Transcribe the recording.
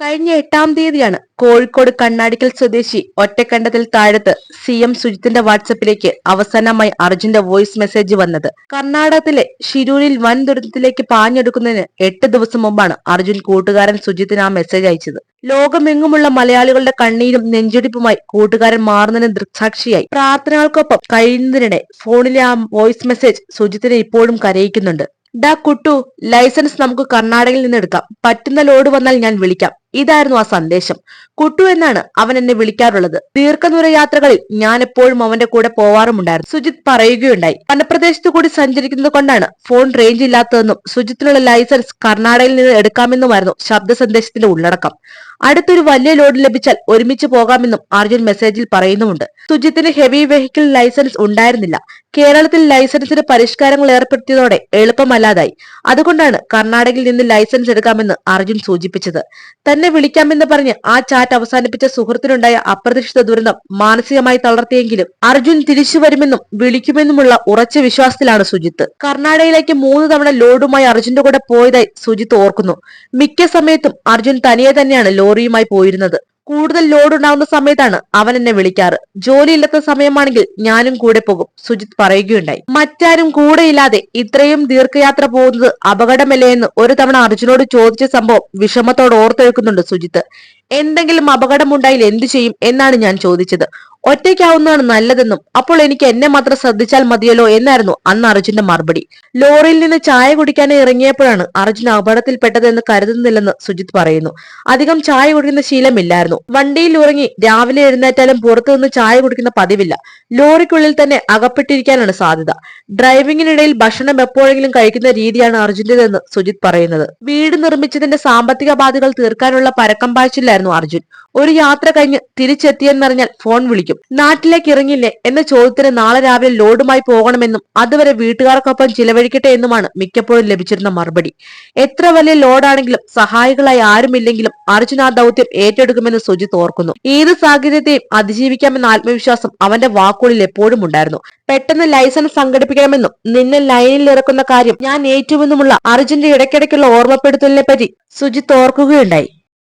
കഴിഞ്ഞ എട്ടാം തീയതിയാണ് കോഴിക്കോട് കണ്ണാടിക്കൽ സ്വദേശി ഒറ്റക്കണ്ടത്തിൽ താഴത്ത് സി എം സുജിത്തിന്റെ വാട്സപ്പിലേക്ക് അവസാനമായി അർജുന്റെ വോയിസ് മെസ്സേജ് വന്നത്. കർണാടകത്തിലെ ഷിരൂരിൽ വൻ ദുരന്തത്തിലേക്ക് പാഞ്ഞെടുക്കുന്നതിന് എട്ട് ദിവസം മുമ്പാണ് അർജുൻ കൂട്ടുകാരൻ സുജിത്തിന് ആ മെസ്സേജ് അയച്ചത്. ലോകമെങ്ങുമുള്ള മലയാളികളുടെ കണ്ണീരും നെഞ്ചിടിപ്പുമായി കൂട്ടുകാരൻ മാറുന്നതിന് ദൃക്സാക്ഷിയായി. പ്രാർത്ഥനകൾക്കൊപ്പം കഴിയുന്നതിനിടെ ഫോണിലെ ആ വോയിസ് മെസ്സേജ് സുജിത്തിനെ ഇപ്പോഴും കരയിക്കുന്നുണ്ട്. ഡാ കുട്ടു ലൈസൻസ് നമുക്ക് കർണാടകയിൽ നിന്ന് എടുക്കാം. പറ്റുന്ന ലോഡ് വന്നാൽ ഞാൻ വിളിക്കാം. ഇതായിരുന്നു ആ സന്ദേശം. കുട്ടു എന്നാണ് അവൻ എന്നെ വിളിക്കാറുള്ളത്. ദീർഘദൂര യാത്രകളിൽ ഞാൻ എപ്പോഴും അവന്റെ കൂടെ പോവാറുമുണ്ടായിരുന്നു. സുജിത് പറയുകയുണ്ടായി. വനപ്രദേശത്ത് കൂടി സഞ്ചരിക്കുന്നത് കൊണ്ടാണ് ഫോൺ റേഞ്ച് ഇല്ലാത്തതെന്നും സുജിത്തിനുള്ള ലൈസൻസ് കർണാടകയിൽ നിന്ന് എടുക്കാമെന്നുമായിരുന്നു ശബ്ദ സന്ദേശത്തിന്റെ ഉള്ളടക്കം. അടുത്തൊരു വലിയ ലോഡ് ലഭിച്ചാൽ ഒരുമിച്ച് പോകാമെന്നും അർജുൻ മെസ്സേജിൽ പറയുന്നുമുണ്ട്. സുജിത്തിന് ഹെവി വെഹിക്കിൾ ലൈസൻസ് ഉണ്ടായിരുന്നില്ല. കേരളത്തിൽ ലൈസൻസിന് പരിഷ്കാരങ്ങൾ ഏർപ്പെടുത്തിയതോടെ എളുപ്പമല്ലാതായി. അതുകൊണ്ടാണ് കർണാടകയിൽ നിന്ന് ലൈസൻസ് എടുക്കാമെന്ന് അർജുൻ സൂചിപ്പിച്ചത്. തന്നെ വിളിക്കാമെന്ന് പറഞ്ഞ് ആ ചാറ്റ് അവസാനിപ്പിച്ച സുഹൃത്തിനുണ്ടായ അപ്രതീക്ഷിത ദുരന്തം മാനസികമായി തളർത്തിയെങ്കിലും അർജുൻ തിരിച്ചു വരുമെന്നും വിളിക്കുമെന്നുമുള്ള ഉറച്ച വിശ്വാസത്തിലാണ് സുജിത്ത്. കർണാടകയിലേക്ക് മൂന്ന് തവണ ലോഡുമായി അർജുന്റെ കൂടെ പോയതായി സുജിത്ത് ഓർക്കുന്നു. മിക്ക സമയത്തും അർജുൻ തനിയെ തന്നെയാണ് ലോറിയുമായി പോയിരുന്നത്. കൂടുതൽ ലോഡ് ഉണ്ടാകുന്ന സമയത്താണ് അവൻ എന്നെ വിളിക്കാറ്. ജോലിയില്ലാത്ത സമയമാണെങ്കിൽ ഞാനും കൂടെ പോകും സുജിത് പറയുകയുണ്ടായി. മറ്റാരും കൂടെയില്ലാതെ ഇത്രയും ദീർഘയാത്ര പോകുന്നത് അപകടമല്ലേ എന്ന് ഒരു തവണ അർജുനോട് ചോദിച്ച സംഭവം വിഷമത്തോട് ഓർത്തെടുക്കുന്നുണ്ട് സുജിത്ത്. എന്തെങ്കിലും അപകടമുണ്ടായാൽ എന്തു ചെയ്യും എന്നാണ് ഞാൻ ചോദിച്ചത്. ഒറ്റയ്ക്കാവുന്നതാണ് നല്ലതെന്നും അപ്പോൾ എനിക്ക് എന്നെ മാത്രം ശ്രദ്ധിച്ചാൽ മതിയല്ലോ എന്നായിരുന്നു അന്ന് അർജുന്റെ മറുപടി. ലോറിയിൽ നിന്ന് ചായ കുടിക്കാൻ ഇറങ്ങിയപ്പോഴാണ് അർജുൻ അപകടത്തിൽപ്പെട്ടതെന്ന് കരുതുന്നില്ലെന്ന് സുജിത് പറയുന്നു. അധികം ചായ കുടിക്കുന്ന ശീലമില്ലായിരുന്നു. വണ്ടിയിൽ ഉറങ്ങി രാവിലെ എഴുന്നേറ്റാലും പുറത്തു നിന്ന് ചായ കുടിക്കുന്ന പതിവില്ല. ലോറിക്കുള്ളിൽ തന്നെ അകപ്പെട്ടിരിക്കാനാണ് സാധ്യത. ഡ്രൈവിംഗിനിടയിൽ ഭക്ഷണം എപ്പോഴെങ്കിലും കഴിക്കുന്ന രീതിയാണ് അർജുന്റേതെന്ന് സുജിത് പറയുന്നത്. വീട് നിർമ്മിച്ചതിന്റെ സാമ്പത്തിക ബാധകൾ തീർക്കാനുള്ള പരക്കം പാച്ചിലായിരുന്നു അർജുൻ. ഒരു യാത്ര കഴിഞ്ഞ് തിരിച്ചെത്തിയെന്നറിഞ്ഞാൽ ഫോൺ വിളിക്കും. നാട്ടിലേക്ക് ഇറങ്ങില്ലേ എന്ന ചോദ്യത്തിന് നാളെ രാവിലെ ലോഡുമായി പോകണമെന്നും അതുവരെ വീട്ടുകാർക്കൊപ്പം ചിലവഴിക്കട്ടെ എന്നുമാണ് മിക്കപ്പോഴും ലഭിച്ചിരുന്ന മറുപടി. എത്ര വലിയ ലോഡാണെങ്കിലും സഹായികളായി ആരുമില്ലെങ്കിലും അർജുൻ ആ ദൗത്യം ഏറ്റെടുക്കുമെന്ന് സുജിത് ഓർക്കുന്നു. ഏത് സാഹചര്യത്തെയും അതിജീവിക്കാമെന്ന ആത്മവിശ്വാസം അവന്റെ വാക്കുകളിൽ എപ്പോഴും ഉണ്ടായിരുന്നു. പെട്ടെന്ന് ലൈസൻസ് സംഘടിപ്പിക്കണമെന്നും നിന്നെ ലൈനിൽ ഇറക്കുന്ന കാര്യം ഞാൻ ഏറ്റുമെന്നുമുള്ള അർജുന്റെ ഇടയ്ക്കിടയ്ക്കുള്ള ഓർമ്മപ്പെടുത്തലിനെ പറ്റി സുജിത്ത് ഓർക്കുകയുണ്ടായി.